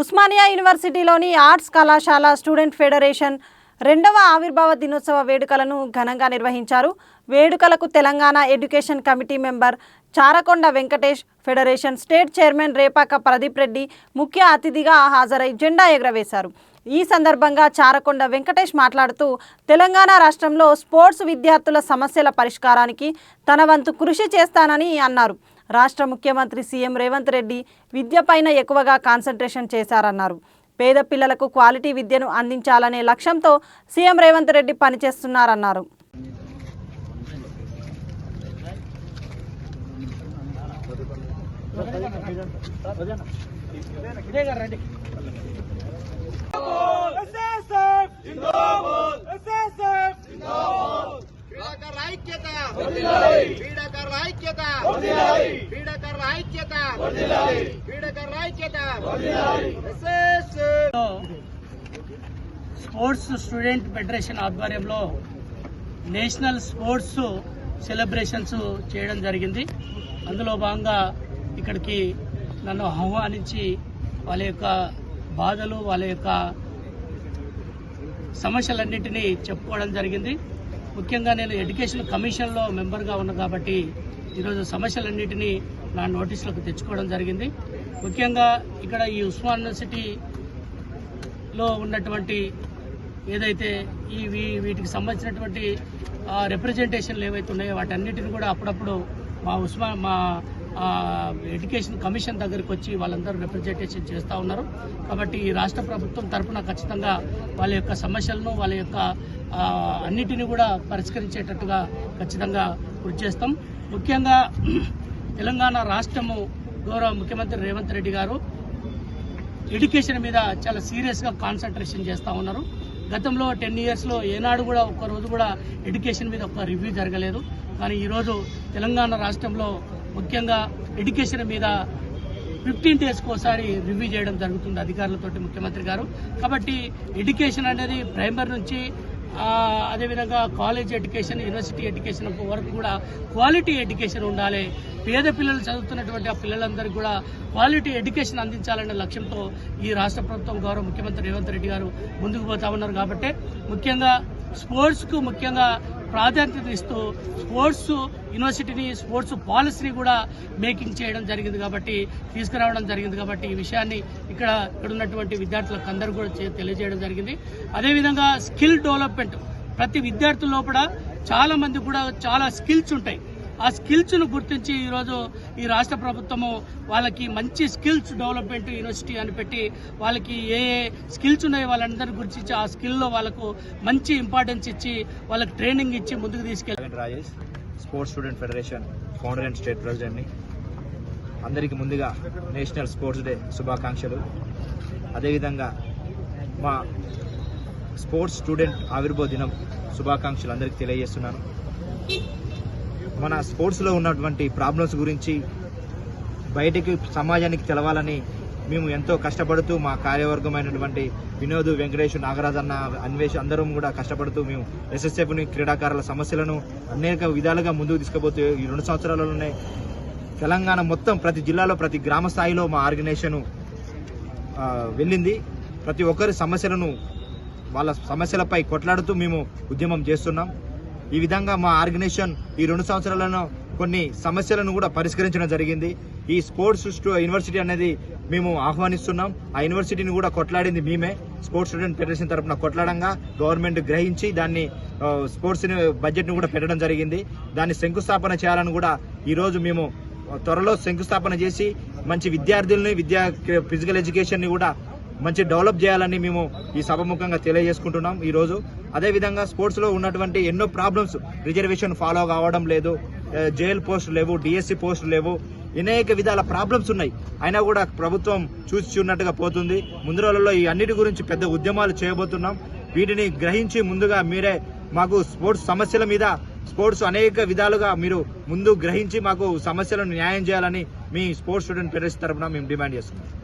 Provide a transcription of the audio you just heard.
ఉస్మానియా యూనివర్సిటీలోని ఆర్ట్స్ కళాశాల student federation రెండవ ఆవిర్భావ దినోత్సవ వేడుకలను ఘనంగా నిర్వహించారు. వేడుకలకు Telangana education committee member Charakonda Venkatesh federation state chairman Repaka Pradeep Reddy ముఖ్య అతిథిగా హాజరై జెండా ఎగురవేశారు. ఈ సందర్భంగా చారకొండ వెంకటేష్ మాట్లాడుతూ తెలంగాణ రాష్ట్రంలో స్పోర్ట్స్ విద్యార్థుల సమస్యల పరిష్కారానికి తన వంతు కృషి చేస్తానని అన్నారు. రాష్ట్ర ముఖ్యమంత్రి సీఎం రేవంత్ రెడ్డి విద్యపైన ఎక్కువగా కాన్సన్ట్రేషన్ చేశారన్నారు. పేద పిల్లలకు క్వాలిటీ విద్యను అందించాలనే లక్ష్యంతో సీఎం రేవంత్ రెడ్డి పనిచేస్తున్నారన్నారు. క్రీడాకారుల ఐక్యత. క్రీడాకారుల ఐక్యత. క్రీడాకారుల ఐక్యత. క్రీడాకారుల ఐక్యత. ఎస్ఎస్. లో స్పోర్ట్స్ స్టూడెంట్ ఫెడరేషన్ ఆధ్వర్యంలో నేషనల్ స్పోర్ట్స్ సెలబ్రేషన్స్ చేయడం జరిగింది. అందులో భాగంగా ఇక్కడికి నన్ను ఆహ్వానించి వాళ్ళ యొక్క బాధలు వాళ్ళ యొక్క సమస్యలన్నింటినీ చెప్పుకోవడం జరిగింది. ముఖ్యంగా నేను ఎడ్యుకేషన్ కమిషన్లో మెంబర్గా ఉన్నా కాబట్టి ఈరోజు సమస్యలన్నింటినీ నా నోటీసులకు తెచ్చుకోవడం జరిగింది. ముఖ్యంగా ఇక్కడ ఈ ఉస్మాన్ యూనివర్సిటీలో ఉన్నటువంటి ఏదైతే ఈ వీ- వీటికి సంబంధించినటువంటి రిప్రజెంటేషన్లు ఏవైతే ఉన్నాయో వాటన్నిటిని కూడా అప్పుడప్పుడు మా ఉస్మా మా ఎడ్యుకేషన్ కమిషన్ దగ్గరికి వచ్చి వాళ్ళందరూ రిప్రజెంటేషన్ చేస్తూ ఉన్నారు. కాబట్టి ఈ రాష్ట్ర ప్రభుత్వం తరపున ఖచ్చితంగా వాళ్ళ యొక్క సమస్యలను వాళ్ళ యొక్క అన్నిటిని కూడా పరిష్కరించేటట్టుగా ఖచ్చితంగా కృషి చేస్తాం. ముఖ్యంగా తెలంగాణ రాష్ట్రము గౌరవ ముఖ్యమంత్రి రేవంత్ రెడ్డి గారు ఎడ్యుకేషన్ మీద చాలా సీరియస్గా కాన్సన్ట్రేషన్ చేస్తూ ఉన్నారు. గతంలో టెన్ ఇయర్స్లో ఏనాడు కూడా ఒక్క రోజు కూడా ఎడ్యుకేషన్ మీద ఒక రివ్యూ జరగలేదు. కానీ ఈరోజు తెలంగాణ రాష్ట్రంలో ముఖ్యంగా ఎడ్యుకేషన్ మీద ఫిఫ్టీన్ డేస్కి ఒకసారి రివ్యూ చేయడం జరుగుతుంది అధికారులతోటి ముఖ్యమంత్రి గారు. కాబట్టి ఎడ్యుకేషన్ అనేది ప్రైమరీ నుంచి అదేవిధంగా కాలేజ్ ఎడ్యుకేషన్ యూనివర్సిటీ ఎడ్యుకేషన్ వరకు కూడా క్వాలిటీ ఎడ్యుకేషన్ ఉండాలి. పేద పిల్లలు చదువుతున్నటువంటి ఆ పిల్లలందరికీ కూడా క్వాలిటీ ఎడ్యుకేషన్ అందించాలనే లక్ష్యంతో ఈ రాష్ట్ర ప్రభుత్వం గౌరవ ముఖ్యమంత్రి రేవంత్ రెడ్డి గారు ముందుకు పోతా ఉన్నారు. కాబట్టి ముఖ్యంగా స్పోర్ట్స్కు ముఖ్యంగా ప్రాధాన్యత ఇస్తూ స్పోర్ట్స్ యూనివర్సిటీని స్పోర్ట్స్ పాలసీని కూడా మేకింగ్ చేయడం జరిగింది కాబట్టి తీసుకురావడం జరిగింది కాబట్టి ఈ విషయాన్ని ఇక్కడ ఇక్కడ ఉన్నటువంటి విద్యార్థులకు అందరూ కూడా చే- తెలియజేయడం జరిగింది. అదేవిధంగా స్కిల్ డెవలప్మెంట్. ప్రతి విద్యార్థుల లోపల చాలా మంది కూడా చాలా స్కిల్స్ ఉంటాయి. ఆ స్కిల్స్ను గుర్తించి ఈరోజు ఈ రాష్ట్ర ప్రభుత్వము వాళ్ళకి మంచి స్కిల్స్ డెవలప్మెంట్ యూనివర్సిటీ అని పెట్టి వాళ్ళకి ఏ ఏ స్కిల్స్ ఉన్నాయో వాళ్ళందరినీ గుర్తించి ఆ స్కిల్లో వాళ్ళకు మంచి ఇంపార్టెన్స్ ఇచ్చి వాళ్ళకి ట్రైనింగ్ ఇచ్చి ముందుకు తీసుకెళ్ళి Rajesh sports student federation founder and state ప్రెసిడెంట్ని అందరికీ ముందుగా నేషనల్ స్పోర్ట్స్ డే శుభాకాంక్షలు. అదేవిధంగా మా స్పోర్ట్స్ స్టూడెంట్ ఆవిర్భావ దినం శుభాకాంక్షలు అందరికీ తెలియజేస్తున్నాను. మన స్పోర్ట్స్లో ఉన్నటువంటి ప్రాబ్లమ్స్ గురించి బయటికి సమాజానికి తెలవాలని మేము ఎంతో కష్టపడుతూ మా కార్యవర్గమైనటువంటి వినోద్ వెంకటేష్ నాగరాజ్ అన్న అన్వేష్ అందరం కూడా కష్టపడుతూ మేము ఎస్ఎస్ఎఫ్ని క్రీడాకారుల సమస్యలను అనేక విధాలుగా ముందుకు తీసుకుపోతూ ఈ రెండు సంవత్సరాలలోనే తెలంగాణ మొత్తం ప్రతి జిల్లాలో ప్రతి గ్రామ స్థాయిలో మా ఆర్గనైజేషన్ వెళ్ళింది. ప్రతి ఒక్కరి సమస్యలను వాళ్ళ సమస్యలపై కొట్లాడుతూ మేము ఉద్యమం చేస్తున్నాం. ఈ విధంగా మా ఆర్గనైజేషన్ ఈ రెండు సంవత్సరాలను కొన్ని సమస్యలను కూడా పరిష్కరించడం జరిగింది. ఈ స్పోర్ట్స్ యూనివర్సిటీ అనేది మేము ఆహ్వానిస్తున్నాం. ఆ యూనివర్సిటీని కూడా కొట్లాడింది మేమే. స్పోర్ట్స్ స్టూడెంట్ ఫెడరేషన్ తరఫున కొట్లాడంగా గవర్నమెంట్ గ్రహించి దాన్ని స్పోర్ట్స్ని స్పోర్ట్స్ బడ్జెట్ని కూడా పెట్టడం జరిగింది. దాన్ని శంకుస్థాపన చేయాలని కూడా ఈరోజు మేము త్వరలో శంకుస్థాపన చేసి మంచి విద్యార్థుల్ని విద్యా ఫిజికల్ ఎడ్యుకేషన్ని కూడా మంచి డెవలప్ చేయాలని మేము ఈ సభముఖంగా తెలియజేసుకుంటున్నాం. ఈరోజు అదేవిధంగా స్పోర్ట్స్లో ఉన్నటువంటి ఎన్నో ప్రాబ్లమ్స్ రిజర్వేషన్ ఫాలో కావడం లేదు. జైల్ పోస్టులు లేవు డిఎస్సి పోస్టులు లేవు. అనేక విధాల ప్రాబ్లమ్స్ ఉన్నాయి. అయినా కూడా ప్రభుత్వం చూసి చూన్నట్టుగా పోతుంది. ముందు రోజుల్లో ఈ అన్నిటి గురించి పెద్ద ఉద్యమాలు చేయబోతున్నాం. వీటిని గ్రహించి ముందుగా మీరే మాకు స్పోర్ట్స్ సమస్యల మీద స్పోర్ట్స్ అనేక విధాలుగా మీరు ముందు గ్రహించి మాకు సమస్యలను న్యాయం చేయాలని మీ స్పోర్ట్స్ స్టూడెంట్ ఫెడరేషన్ తరఫున మేము డిమాండ్ చేస్తున్నాం.